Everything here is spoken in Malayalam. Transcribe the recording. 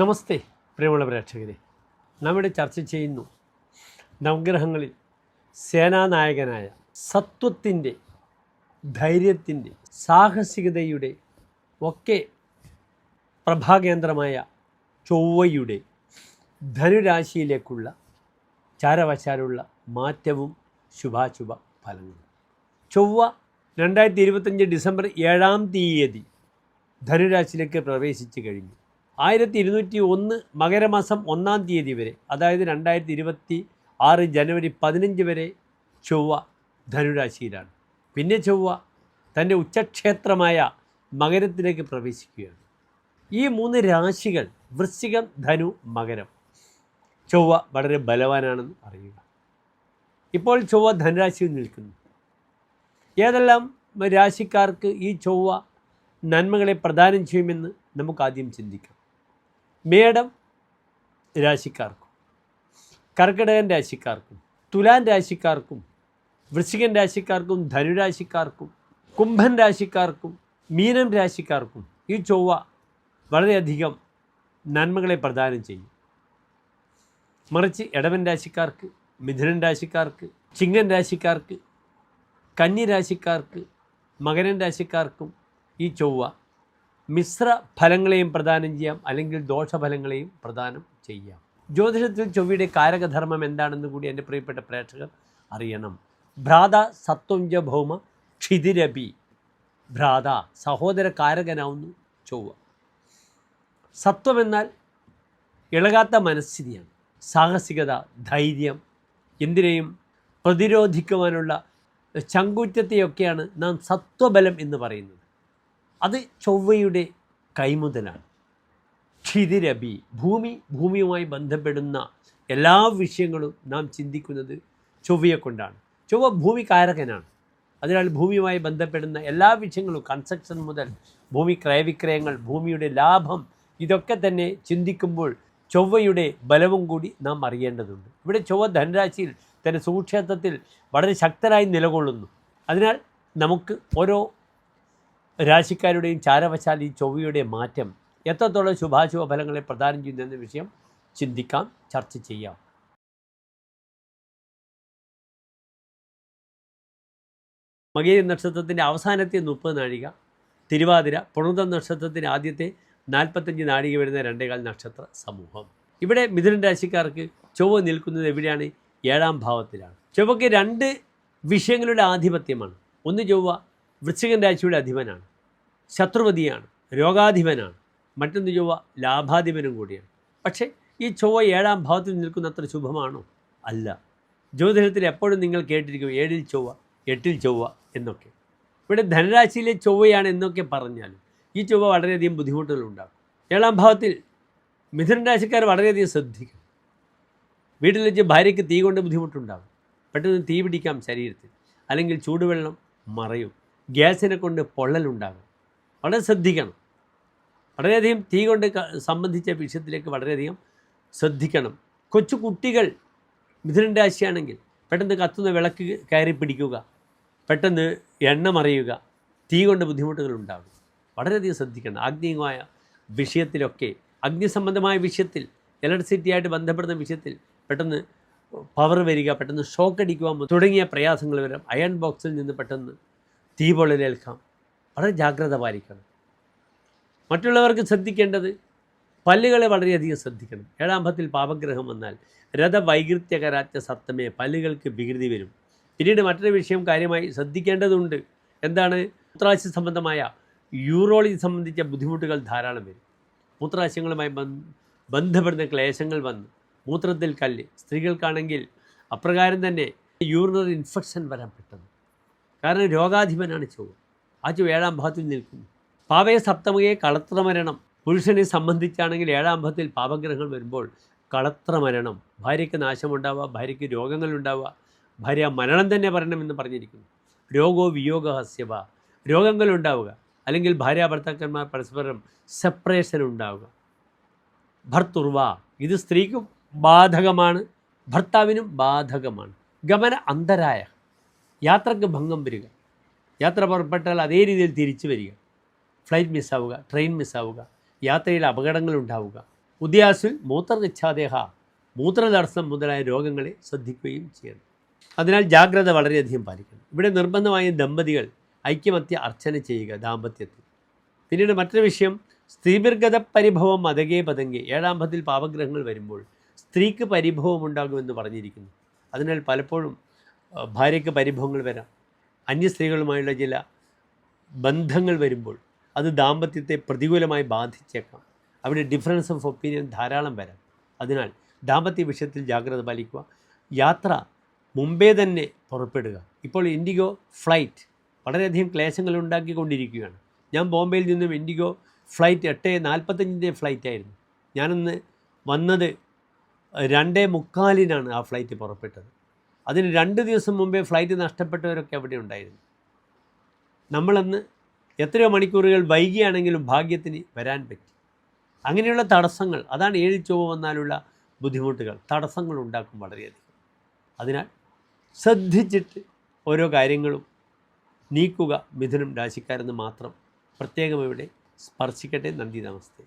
നമസ്തേ പ്രിയമുള്ള പ്രേക്ഷകരെ. നമ്മുടെ ചർച്ച ചെയ്യുന്നു നവഗ്രഹങ്ങളിൽ സേനാനായകനായ സത്വത്തിന്റെ ധൈര്യത്തിന്റെ സാഹസികതയുടെ ഒക്കെ പ്രഭാകേന്ദ്രമായ ചൊവ്വയുടെ ധനുരാശിയിലേക്കുള്ള ചാരവശാലുള്ള മാറ്റവും ശുഭാശുഭ ഫലങ്ങളും. ചൊവ്വ രണ്ടായിരത്തി ഇരുപത്തഞ്ച് ഡിസംബർ ഏഴാം തീയതി ധനുരാശിയിലേക്ക് പ്രവേശിച്ചു കഴിഞ്ഞു. ആയിരത്തി ഇരുന്നൂറ്റി ഒന്ന് മകരമാസം ഒന്നാം തീയതി വരെ അതായത് രണ്ടായിരത്തി ഇരുപത്തി ആറ് ജനുവരി പതിനഞ്ച് വരെ ചൊവ്വ ധനുരാശിയിലാണ്. പിന്നെ ചൊവ്വ തന്റെ ഉച്ചക്ഷേത്രമായ മകരത്തിലേക്ക് പ്രവേശിക്കുകയാണ്. ഈ മൂന്ന് രാശികൾ വൃശ്ചികം ധനു മകരം. ചൊവ്വ വളരെ ബലവാനാണെന്ന് അറിയുക. ഇപ്പോൾ ചൊവ്വ ധനുരാശിയിൽ നിൽക്കുന്നു. ഏതെല്ലാം രാശിക്കാർക്ക് ഈ ചൊവ്വ നന്മകളെ പ്രദാനം ചെയ്യുമെന്ന് നമുക്ക് ആദ്യം ചിന്തിക്കാം. മേടം രാശിക്കാർക്കും കർക്കിടകൻ രാശിക്കാർക്കും തുലാൻ രാശിക്കാർക്കും വൃശ്ചികൻ രാശിക്കാർക്കും ധനുരാശിക്കാർക്കും കുംഭൻ രാശിക്കാർക്കും മീനം രാശിക്കാർക്കും ഈ ചൊവ്വ വളരെയധികം നന്മകളെ പ്രദാനം ചെയ്യും. മറിച്ച് ഇടവൻ രാശിക്കാർക്ക് മിഥുനൻ രാശിക്കാർക്ക് ചിങ്ങൻ രാശിക്കാർക്ക് കന്നി രാശിക്കാർക്ക് മകരൻ രാശിക്കാർക്കും ഈ ചൊവ്വ മിശ്ര ഫലങ്ങളെയും പ്രദാനം ചെയ്യാം അല്ലെങ്കിൽ ദോഷഫലങ്ങളെയും പ്രദാനം ചെയ്യാം. ജ്യോതിഷത്തിൽ ചൊവ്വയുടെ കാരകധർമ്മം എന്താണെന്ന് കൂടി എന്റെ പ്രിയപ്പെട്ട പ്രേക്ഷകർ അറിയണം. ഭ്രാത സത്വഞ്ച ഭൗമ ക്ഷിതിരപി ഭ്രാത സഹോദര കാരകനാവുന്നു ചൊവ്വ. സത്വം എന്നാൽ ഇളകാത്ത മനസ്ഥിതിയാണ്. സാഹസികത ധൈര്യം എന്തിനേയും പ്രതിരോധിക്കുവാനുള്ള ചങ്കൂറ്റത്തെയൊക്കെയാണ് നാം സത്വബലം എന്ന് പറയുന്നത്. അത് ചൊവ്വയുടെ കൈമുതലാണ്. ക്ഷിതിരബി ഭൂമി ഭൂമിയുമായി ബന്ധപ്പെടുന്ന എല്ലാ വിഷയങ്ങളും നാം ചിന്തിക്കുന്നത് ചൊവ്വയെ കൊണ്ടാണ്. ചൊവ്വ ഭൂമി കാരകനാണ് അതിനാൽ ഭൂമിയുമായി ബന്ധപ്പെടുന്ന എല്ലാ വിഷയങ്ങളും കൺസ്ട്രക്ഷൻ മുതൽ ഭൂമി ക്രയവിക്രയങ്ങൾ ഭൂമിയുടെ ലാഭം ഇതൊക്കെ തന്നെ ചിന്തിക്കുമ്പോൾ ചൊവ്വയുടെ ബലവും കൂടി നാം അറിയേണ്ടതുണ്ട്. ഇവിടെ ചൊവ്വ ധനരാശിയിൽ തന്റെ സുക്ഷേത്രത്തിൽ വളരെ ശക്തരായി നിലകൊള്ളുന്നു. അതിനാൽ നമുക്ക് ഓരോ രാശിക്കാരുടെയും ചാരവശാൽ ഈ ചൊവ്വയുടെ മാറ്റം എത്രത്തോളം ശുഭാശുഭ ഫലങ്ങളെ പ്രദാനം ചെയ്യുന്നു എന്ന വിഷയം ചിന്തിക്കാം ചർച്ച ചെയ്യാം. മകേരി നക്ഷത്രത്തിന്റെ അവസാനത്തെ മുപ്പത് നാഴിക തിരുവാതിര പുണർതം നക്ഷത്രത്തിന്റെ ആദ്യത്തെ നാൽപ്പത്തഞ്ച് നാഴിക വരുന്ന രണ്ടേകാൽ നക്ഷത്ര സമൂഹം. ഇവിടെ മിഥുനൻ രാശിക്കാർക്ക് ചൊവ്വ നിൽക്കുന്നത് എവിടെയാണ്? ഏഴാം ഭാവത്തിലാണ്. ചൊവ്വയ്ക്ക് രണ്ട് വിഷയങ്ങളുടെ ആധിപത്യമാണ്. ഒന്ന് ചൊവ്വ വൃശ്ചികൻ രാശിയുടെ അധിപനാണ്. ശത്രുപതിയാണ്. രോഗാധിപനാണ്. മറ്റൊന്ന് ചൊവ്വ ലാഭാധിപനും കൂടിയാണ്. പക്ഷേ ഈ ചൊവ്വ ഏഴാം ഭാവത്തിൽ നിൽക്കുന്ന അത്ര ശുഭമാണോ? അല്ല. ജ്യോതിഷത്തിൽ എപ്പോഴും നിങ്ങൾ കേട്ടിരിക്കും ഏഴിൽ ചൊവ്വ എട്ടിൽ ചൊവ്വ എന്നൊക്കെ. ഇവിടെ ധനരാശിയിലെ ചൊവ്വയാണ് എന്നൊക്കെ പറഞ്ഞാലും ഈ ചൊവ്വ വളരെയധികം ബുദ്ധിമുട്ടുകൾ ഉണ്ടാകും ഏഴാം ഭാവത്തിൽ മിഥുന രാശിക്കാർ വളരെയധികം ശ്രദ്ധിക്കും. വീട്ടിൽ വെച്ച് ഭാര്യയ്ക്ക് തീ കൊണ്ട് ബുദ്ധിമുട്ടുണ്ടാകും. പെട്ടെന്ന് തീ പിടിക്കാം ശരീരത്തിൽ. അല്ലെങ്കിൽ ചൂടുവെള്ളം മറയും. ഗ്യാസിനെ കൊണ്ട് പൊള്ളലുണ്ടാകും. വളരെ ശ്രദ്ധിക്കണം. വളരെയധികം തീ കൊണ്ട് സംബന്ധിച്ച വിഷയത്തിലേക്ക് വളരെയധികം ശ്രദ്ധിക്കണം. കൊച്ചു കുട്ടികൾ മിഥുനൻ രാശിയാണെങ്കിൽ പെട്ടെന്ന് കത്തുന്ന വിളക്ക് കയറി പിടിക്കുക. പെട്ടെന്ന് എണ്ണ മറിയുക. തീ കൊണ്ട് ബുദ്ധിമുട്ടുകൾ ഉണ്ടാകും. വളരെയധികം ശ്രദ്ധിക്കണം. ആഗ്നേയമായ വിഷയത്തിലൊക്കെ അഗ്നിസംബന്ധമായ വിഷയത്തിൽ ഇലക്ട്രിസിറ്റിയായിട്ട് ബന്ധപ്പെടുന്ന വിഷയത്തിൽ പെട്ടെന്ന് പവർ വരിക പെട്ടെന്ന് ഷോക്ക് അടിക്കുക തുടങ്ങിയ പ്രയാസങ്ങൾ വരാം അയൺ ബോക്സിൽ നിന്ന് പെട്ടെന്ന് തീ പൊള്ളലേൽക്കാം വളരെ ജാഗ്രത പാലിക്കണം. മറ്റുള്ളവർക്ക് ശ്രദ്ധിക്കേണ്ടത് പല്ലുകളെ വളരെയധികം ശ്രദ്ധിക്കണം. ഏഴാമ്പത്തിൽ പാപഗ്രഹം വന്നാൽ രഥവൈകൃത്യകരാറ്റ സത്തമേ പല്ലുകൾക്ക് വികൃതി വരും. പിന്നീട് മറ്റൊരു വിഷയം കാര്യമായി ശ്രദ്ധിക്കേണ്ടതുണ്ട്. എന്താണ്? മൂത്രാശയ സംബന്ധമായ യൂറോളജി സംബന്ധിച്ച ബുദ്ധിമുട്ടുകൾ ധാരാളം വരും. മൂത്രാശയങ്ങളുമായി ബന്ധ ബന്ധപ്പെടുന്ന ക്ലേശങ്ങൾ വന്ന്. മൂത്രത്തിൽ കല്ല്. സ്ത്രീകൾക്കാണെങ്കിൽ അപ്രകാരം തന്നെ യൂറിനറി ഇൻഫെക്ഷൻ വരാൻ പെട്ടെന്ന്. കാരണം രോഗാധിപനാണ് ചൊവ്വ. ആ ചൊവ്വ ഏഴാം ഭാവത്തിൽ നിൽക്കുന്നു പാവയ സപ്തമയെ കളത്രമരണം. പുരുഷനെ സംബന്ധിച്ചാണെങ്കിൽ ഏഴാം ഭാവത്തിൽ പാപഗ്രഹങ്ങൾ വരുമ്പോൾ കളത്രമരണം. ഭാര്യയ്ക്ക് നാശമുണ്ടാവുക ഭാര്യയ്ക്ക് രോഗങ്ങളുണ്ടാവുക. ഭാര്യ മരണം തന്നെ വരണമെന്ന് പറഞ്ഞിരിക്കുന്നു. രോഗോ വിയോഗ ഹസ്യവ രോഗങ്ങളുണ്ടാവുക. അല്ലെങ്കിൽ ഭാര്യ ഭർത്താക്കന്മാർ പരസ്പരം സെപ്പറേഷൻ ഉണ്ടാവുക. ഭർത്തുർവ. ഇത് സ്ത്രീക്കും ബാധകമാണ്. ഭർത്താവിനും ബാധകമാണ്. ഗമന അന്തരായ യാത്രയ്ക്ക് ഭംഗം വരിക. യാത്ര പുറപ്പെട്ടാൽ അതേ രീതിയിൽ തിരിച്ചു വരിക. ഫ്ലൈറ്റ് മിസ്സാവുക ട്രെയിൻ മിസ്സാവുക യാത്രയിൽ അപകടങ്ങൾ ഉണ്ടാവുക. ഉദ്യാസുൽ മൂത്രനിച്ഛാദേഹ മൂത്രതടസ്സം മുതലായ രോഗങ്ങളെ ശ്രദ്ധിക്കുകയും ചെയ്യണം. അതിനാൽ ജാഗ്രത വളരെയധികം പാലിക്കണം. ഇവിടെ നിർബന്ധമായും ദമ്പതികൾ ഐക്യമത്യ അർച്ചന ചെയ്യുക ദാമ്പത്യത്തിൽ. പിന്നീട് മറ്റൊരു വിഷയം സ്ത്രീബിർഗത പരിഭവം മതകേ പതങ്കെ. ഏഴാം പാപഗ്രഹങ്ങൾ വരുമ്പോൾ സ്ത്രീക്ക് പരിഭവം ഉണ്ടാകുമെന്ന് പറഞ്ഞിരിക്കുന്നു. അതിനാൽ പലപ്പോഴും ഭാര്യയ്ക്ക് പരിഭവങ്ങൾ വരാം. അന്യ സ്ത്രീകളുമായുള്ള ചില ബന്ധങ്ങൾ വരുമ്പോൾ അത് ദാമ്പത്യത്തെ പ്രതികൂലമായി ബാധിച്ചേക്കാം. അവിടെ ഡിഫറൻസ് ഓഫ് ഒപ്പീനിയൻ ധാരാളം വരാം. അതിനാൽ ദാമ്പത്യ വിഷയത്തിൽ ജാഗ്രത പാലിക്കുക. യാത്ര മുമ്പേ തന്നെ പുറപ്പെടുക. ഇപ്പോൾ ഇൻഡിഗോ ഫ്ലൈറ്റ് വളരെയധികം ക്ലേശങ്ങൾ ഉണ്ടാക്കിക്കൊണ്ടിരിക്കുകയാണ്. ഞാൻ ബോംബെയിൽ നിന്നും ഇൻഡിഗോ ഫ്ലൈറ്റ് എട്ട് നാൽപ്പത്തഞ്ചിന്റെ ഫ്ലൈറ്റ് ആയിരുന്നു. ഞാനന്ന് വന്നത് രണ്ടേ മുക്കാലിനാണ് ആ ഫ്ലൈറ്റ് പുറപ്പെട്ടത്. അതിന് രണ്ട് ദിവസം മുമ്പേ ഫ്ലൈറ്റ് നഷ്ടപ്പെട്ടവരൊക്കെ അവിടെ ഉണ്ടായിരുന്നു. നമ്മളന്ന് എത്രയോ മണിക്കൂറുകൾ വൈകിയാണെങ്കിലും ഭാഗ്യത്തിന് വരാൻ പറ്റി. അങ്ങനെയുള്ള തടസ്സങ്ങൾ അതാണ് ഏഴ് ചൊവ്വ വന്നാലുള്ള ബുദ്ധിമുട്ടുകൾ തടസ്സങ്ങൾ ഉണ്ടാക്കും വളരെയധികം. അതിനാൽ ശ്രദ്ധിച്ചിട്ട് ഓരോ കാര്യങ്ങളും നീക്കുക മിഥുനം രാശിക്കാരെന്ന് മാത്രം പ്രത്യേകം ഇവിടെ സ്പർശിക്കട്ടെ. നന്ദി നമസ്തേ.